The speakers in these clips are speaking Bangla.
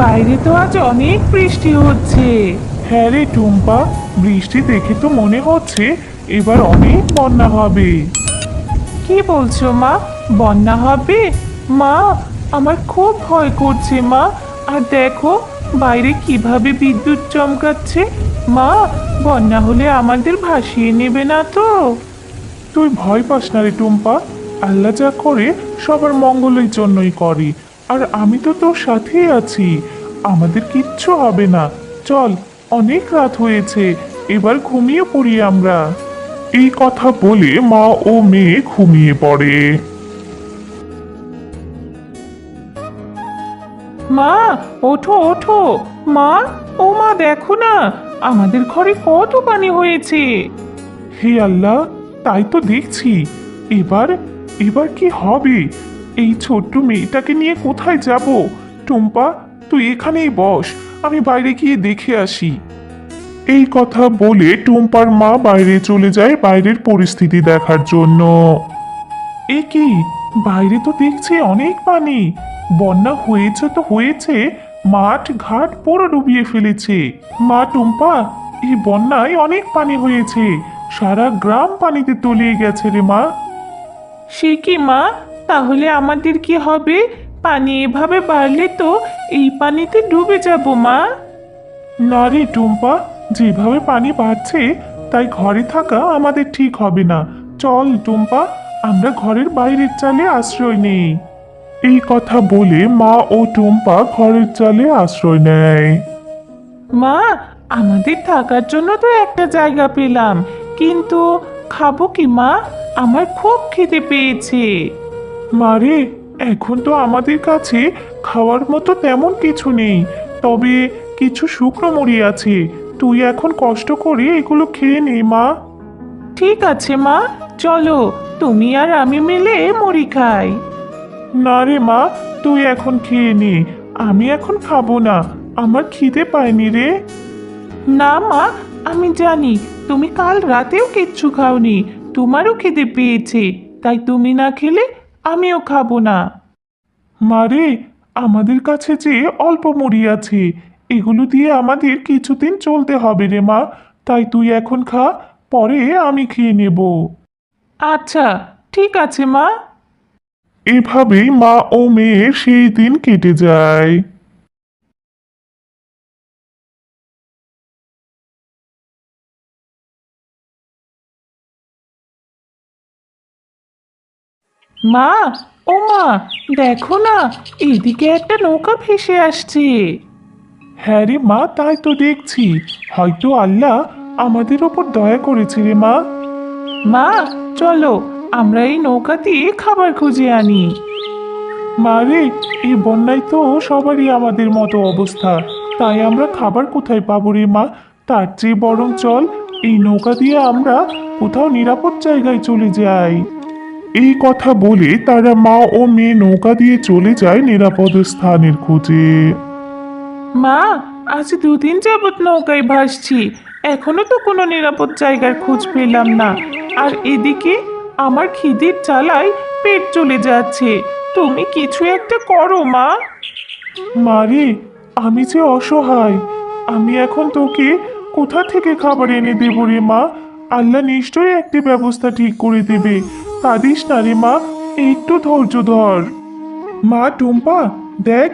বাইরে তো আজ অনেক বৃষ্টি হচ্ছে। হ্যাঁ রে টুম্পা বৃষ্টি দেখে তো মনে হচ্ছে এবার অনেক বন্যা হবে। কি বলছো মা? বন্যা হবে? মা আমার খুব ভয় করছে মা। আর দেখো বাইরে কীভাবে বিদ্যুৎ চমকাচ্ছে। মা বন্যা হলে আমাদের ভাসিয়ে নেবে না তো? তুই ভয় পাস না রে টুম্পা। আল্লাহ যা করে সবার মঙ্গলের জন্যই করে। আর আমি তো তোর সাথেই আছি। আমাদের কিচ্ছু হবে না। চল অনেক রাত হয়েছে। এবার ঘুমিয়ে পড়ি আমরা। এই কথা বলে মা ও মেয়ে ঘুমিয়ে পড়ে। মা ওঠো ওঠো। মা ও মা দেখো না আমাদের ঘরে কত পানি হয়েছে। হে আল্লাহ তাই তো দেখছি। এবার এবার কি হবে? এই ছোট্ট মেয়েটাকে নিয়ে কোথায় যাব? টুম্পা, তুই এখানেই বস, আমি বাইরে গিয়ে দেখে আসি। এই কথা বলে টুম্পার মা বাইরে চলে যায় বাইরের পরিস্থিতি দেখার জন্য। এ কি, বাইরে তো দেখছি অনেক পানি। বন্যা হয়েছে তো হয়েছে, মাঠ ঘাট পুরো ডুবিয়ে ফেলেছে। মা টুম্পা, এই বন্যায় অনেক পানি হয়েছে, সারা গ্রাম পানিতে তলিয়ে গেছে রে মা। সে কি মা? তাহলে আমাদের কি হবে? পানি এভাবে বাড়লে তো এই পানিতে ডুবে যাব, মা। না রে টুম্পা, যেভাবে পানি বাড়ছে, তাই ঘরে থাকা আমাদের ঠিক হবে না। চল টুম্পা, আমরা ঘরের বাইরের চালে আশ্রয় নেই। এই কথা বলে মা ও টুম্পা ঘরের চালে আশ্রয় নেয়। মা, আমাদের থাকার জন্য তো একটা জায়গা পেলাম। কিন্তু খাব কি, মা? আমার খুব খিদে পেয়েছে। মারে এখন তো আমাদের কাছে খাওয়ার মতো তেমন কিছু নেই। তবে কিছু শুকনো মুড়ি আছে। তুই এখন কষ্ট করে এগুলো খেয়ে নে মা। ঠিক আছে মা। চলো তুমি আর আমি মিলে মুড়ি খাই। না রে মা তুই এখন খেয়ে নে। আমি এখন খাব না। আমার খিদে পায়নি রে। না মা আমি জানি তুমি কাল রাতেও কিচ্ছু খাওনি। তোমারও খিদে পেয়েছে তাই তুমি না খেলে আমিও খাব না। মারে আমাদের কাছে যে অল্প মুড়ি আছে, এগুলো দিয়ে আমাদের কিছুদিন চলতে হবে রে মা। তাই তুই এখন খা, পরে আমি খেয়ে নেব। আচ্ছা ঠিক আছে মা। এভাবেই মা ও মেয়ে সেই দিন কেটে যায়। মা ও মা দেখো না এদিকে একটা নৌকা ভেসে আসছে। হ্যাঁ রে মা তাই তো দেখছি। হয়তো আল্লাহ আমাদের ওপর দয়া করেছে রে মা। মা চলো আমরা এই নৌকা দিয়ে খাবার খুঁজে আনি। মা রে এই বন্যায় তো সবারই আমাদের মতো অবস্থা। তাই আমরা খাবার কোথায় পাবো রে মা? তার চেয়ে বরং চল এই নৌকা দিয়ে আমরা কোথাও নিরাপদ জায়গায় চলে যাই। এই কথা বলে তারা মা ও মেয়ে নৌকা দিয়ে চলে যায় নিরাপদ স্থানের খোঁজে। মা আজ দুদিন যাবত নৌকায় ভাসছি। এখনও তো কোনো নিরাপদ জায়গার খোঁজ পেলাম না। আর এদিকে আমার খিদের চালায় পেট চলে যাচ্ছে। তুমি কিছু একটা করো মা। মারে আমি যে অসহায়। আমি এখন তোকে কোথা থেকে খাবার এনে দেব রে মা? আল্লাহ নিশ্চয়ই একটি ব্যবস্থা ঠিক করে দেবে। কাঁদিস না রে মা একটু ধৈর্য ধর। মা টুম্পা দেখ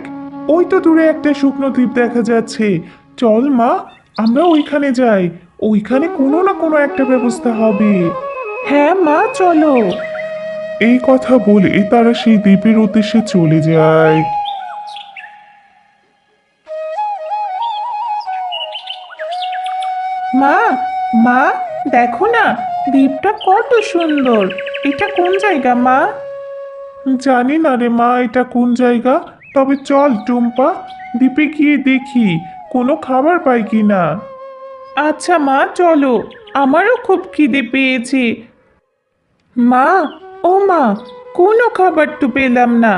ওই তো দূরে একটা শুকনো দ্বীপ দেখা যাচ্ছে। চল মা আমরা ওইখানে যাই। ওইখানে কোনো না কোনো একটা ব্যবস্থা হবে। হ্যাঁ মা চলো। এই কথা বলে তারা সেই দ্বীপের উদ্দেশ্যে চলে যায়। মা মা দেখো না দ্বীপটা কত সুন্দর। এটা কোন জায়গা মা? জানি না রে মা এটা কোন জায়গা? তবে চল টুম্পা দ্বীপে গিয়ে দেখি কোনো খাবার পাই কি না? আচ্ছা মা চলো। আমারও খুব খিদে পেয়েছে। মা ও মা কোনো খাবার তো পেলাম না।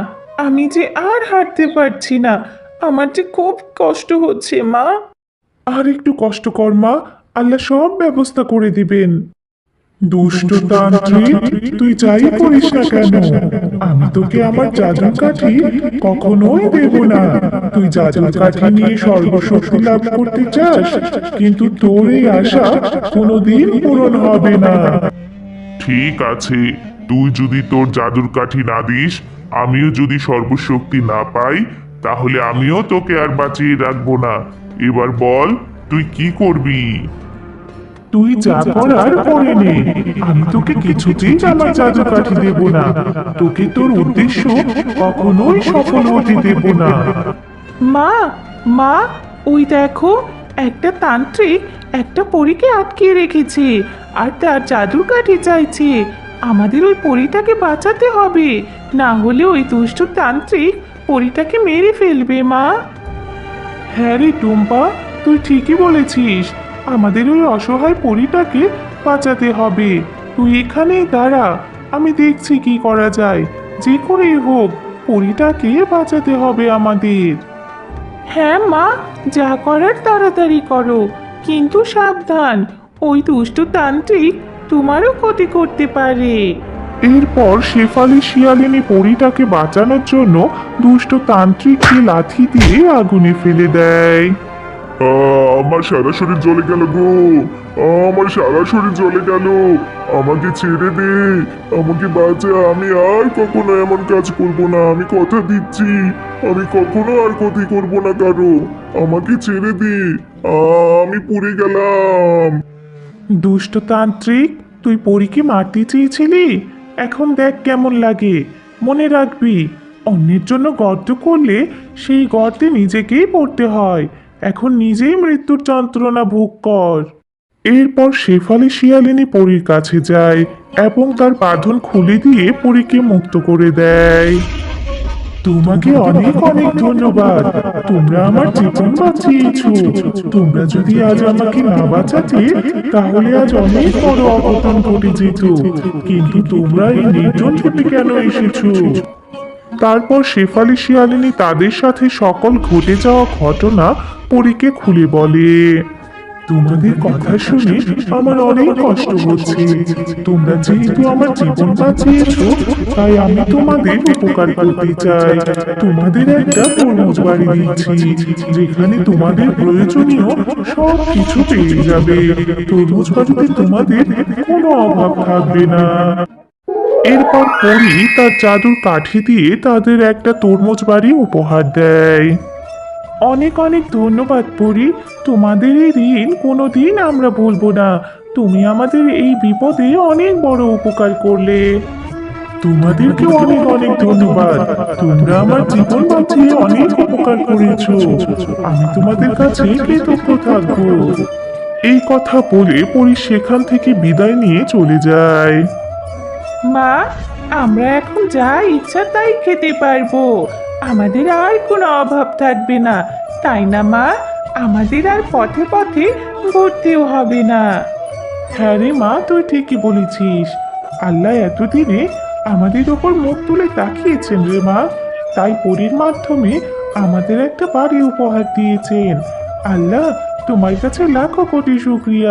আমি যে আর হাঁটতে পারছি না আমার যে খুব কষ্ট হচ্ছে মা। আর একটু কষ্ট কর মা আল্লাহ সব ব্যবস্থা করে দিবেন। দুষ্ট তান্ত্রিক তুই করিস না কেন? আমি তোকে আমার জাদুর কাঠি কখনোই দেব না। তুই জাদুর কাঠি নিয়ে সর্বশক্তি লাভ করতে চাস, কিন্তু তোর এই আশা কোনোদিন পূরণ হবে না। ঠিক আছে, তুই যদি তোর জাদুর কাঠি না দিস, আমিও যদি সর্বশক্তি না পাই, তাহলে আমিও তোকে আর বাঁচিয়ে রাখব না। এবার বল, তুই কি করবি? তুই যা করার করে নে আমি তোকে কিছুতেই আমার জাদু কাঠি দেব না। তোকে তোর উদ্দেশ্য কখনোই সফল হতে দেব না। মা মা ওই দেখো একটা তান্ত্রিক একটা পরীকে আটকিয়ে রেখেছে আর তার জাদুর কাঠি চাইছে। আমাদের ওই পরীটাকে বাঁচাতে হবে। না হলে ওই দুষ্ট তান্ত্রিক পরীটাকে মেরে ফেলবে মা। হ্যাঁ রে টুম্পা তুই ঠিকই বলেছিস। আমাদের ওই অসহায় পরিটাকে বাঁচাতে হবে। তুই এখানেই দাঁড়া আমি দেখছি কি করা যায়। যে করেই হোক পরিটাকে বাঁচাতে হবে আমাদের। হ্যাঁ মা যা করার তাড়াতাড়ি করো কিন্তু সাবধান ওই দুষ্ট তান্ত্রিক তোমারও ক্ষতি করতে পারে। এরপর শেফালি শিয়ালিনী পরিটাকে বাঁচানোর জন্য দুষ্ট তান্ত্রিককে লাথি দিয়ে আগুনে ফেলে দেয়। আমার সারা শরীর জ্বলে গেল গো। আমার সারা শরীর জ্বলে গেল। আমাকে ছেড়ে দে। আমাকে বাঁচা। আমি আর কখনো এমন কাজ করব না। আমি কথা দিচ্ছি। আমি কখনো আর ক্ষতি করব না কারও। আমাকে ছেড়ে দে। আমি পুড়ে গেলাম। দুষ্টতান্ত্রিক তুই পরীকে মারতে চেয়েছিলি? এখন দেখ কেমন লাগে। মনে রাখবি, অন্যের জন্য গর্ত করলে সেই গর্তে নিজেকেই পড়তে হয়। এখন নিজেই মৃত্যুর যন্ত্রণা ভোগ কর। এরপর শেফালি শিয়ালিনী পরীর কাছে যায় এবং তার বাঁধন খুলে দিয়ে পরীকে মুক্ত করে দেয়। তোমাকে অনেক অনেক ধন্যবাদ। তোমরা আমার জীবন বাঁচিয়েছো। তোমরা যদি আজ আমাকে না বাঁচাতে, তাহলে আজ অনেক বড় অঘটন ঘটে যেত। কিন্তু তোমরা এই নির্জন কেন এসেছ? তারপর শেফালি শিয়ালিনী তাদের সাথে সকল ঘটে যাওয়া ঘটনা পরীকে খুলে বলে, তোমাদের কথা শুনে আমার অনেক কষ্ট হচ্ছে। তোমরা যেহেতু আমার জীবন বাঁচিয়েছো, তাই আমি তোমাদের উপকার করতে চাই। তোমাদের একটা তরমুজ বাড়ি দিচ্ছি যেখানে তোমাদের প্রয়োজনীয় সব কিছু পেয়ে যাবে। তরমুজ বাড়িতে তোমাদের কোনো অভাব থাকবে না। এরপর পরি তার জাদুর কাঠি দিয়ে তাদের একটা তরমুজ বাড়ি উপহার দেয়। অনেক অনেক ধন্যবাদ পরি, তোমাদের এই ঋণ কোনোদিন আমরা ভুলবো না। তুমি আমাদের এই বিপদে অনেক বড় উপকার করলে। তোমাদেরকে অনেক অনেক ধন্যবাদ। তোমরা আমার জীবন বাঁচিয়ে অনেক উপকার করেছ। আমি তোমাদের কাছে কৃতজ্ঞ থাকব। এই কথা বলে পরি সেখান থেকে বিদায় নিয়ে চলে যায়। মা, আমরা এখন যা ইচ্ছা তাই খেতে পারব। আমাদের আর কোনো অভাব থাকবে না। তাই না, মা? আমাদের আর পথে পথে ঘুরতেও হবে না। হ্যাঁ রে মা, তুই ঠিকই বলেছিস। আল্লাহ এতদিনে আমাদের ওপর মুখ তুলে তাকিয়েছেন রে মা। তাই পরীর মাধ্যমে আমাদের একটা বাড়ি উপহার দিয়েছেন। আল্লাহ, তোমার কাছে লাখো কোটি শুক্রিয়া।